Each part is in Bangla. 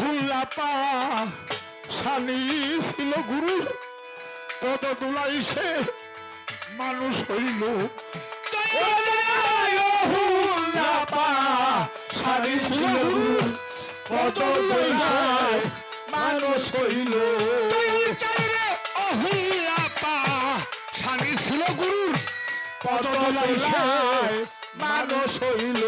অহুল্লাপা শানি ছিল গুরু। পদ দুলাই সে মানুষ হইল। শানি ছিল গুরু। পদ মানুষ হইল। অহুল্লাপা শানি ছিল গুরু। পদ মানুষ হইল।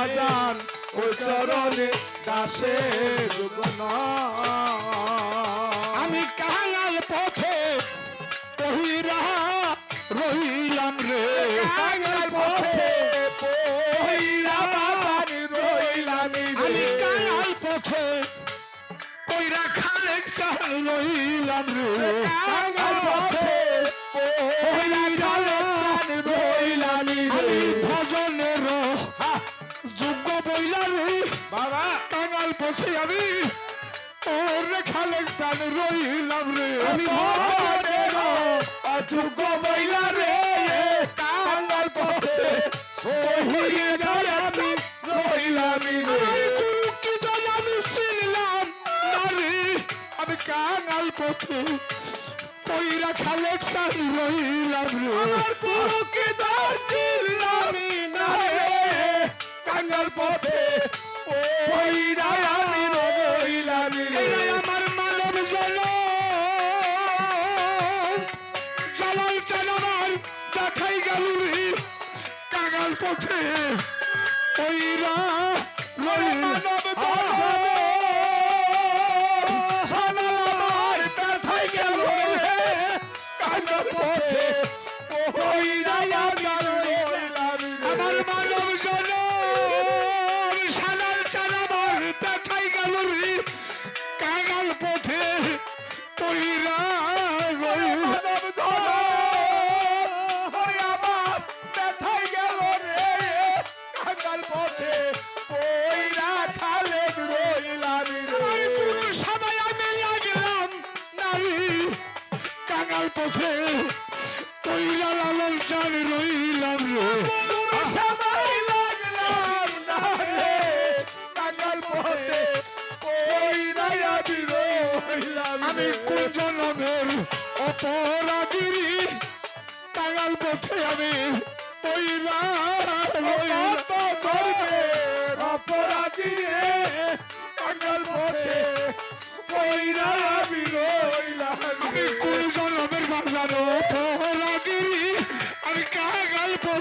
বাজান ওই চরণে যোগ আমি কাঙাল পথে পহিরা রহিলাম রে। কাঙাল পথে রহিলাম আমি কাঙাল পথে পইরা খালেক রহিলাম রে। কাঙাল পথে আমি অযোগ্য বইলা রে কাঙাল পথে পইরা আমি রহিলাম রে। গুরু কি দল আমি ছিলাম নারী আমি কাঙাল পথে পইরা খালেক চাল রহিলাম রে। আমার গুরু কি দল ছিলাম পথে দেখাই গেল কাগাল পথে। পইরা মানব পথে পইরা লালন চাল রইলাম রে। সবাই লাগলাম নারী কাঙাল পথে পইরা আমি রইলাম আমি কোন জনমের অপরাধী কাঙাল পথে আমি পইরা অপরাধী কাঙাল পথে পইরা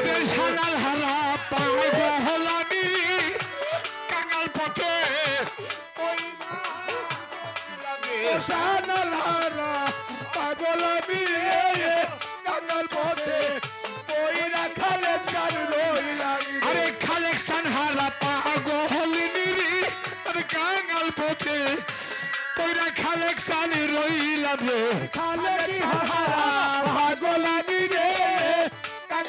তবে সানাল হারা পাগল হলামি কাঙাল পথে সানালারা পাগল আমি কাঙাল পথে পইরা খালে চাল রইলাম আরে খালেক সানহারা পাগল হলিনি রে আরে কাঙাল পথে পইরা খালেক চাল রইলাম রে খালেক হারা পাগল আমি রে।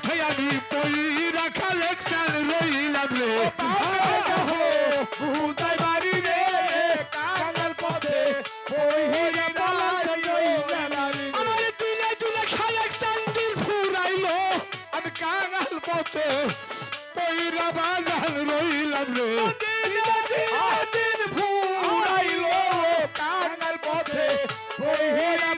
কোথায় আমি বই রাখা লেকচার রইলাম রে ভূতাই বাড়ি দিন ফুরাইল কাঙাল পথে পয়রা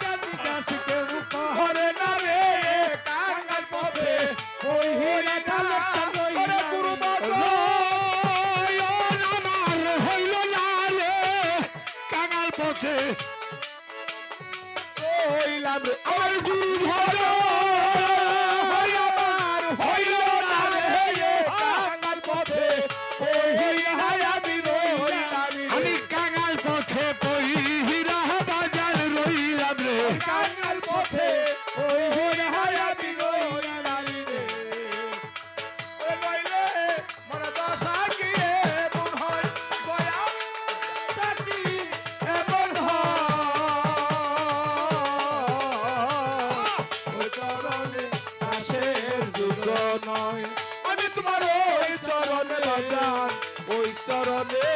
নয়। আমি তোমার ওই চরণে রাজান ওই চরণে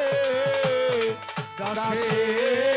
দাসে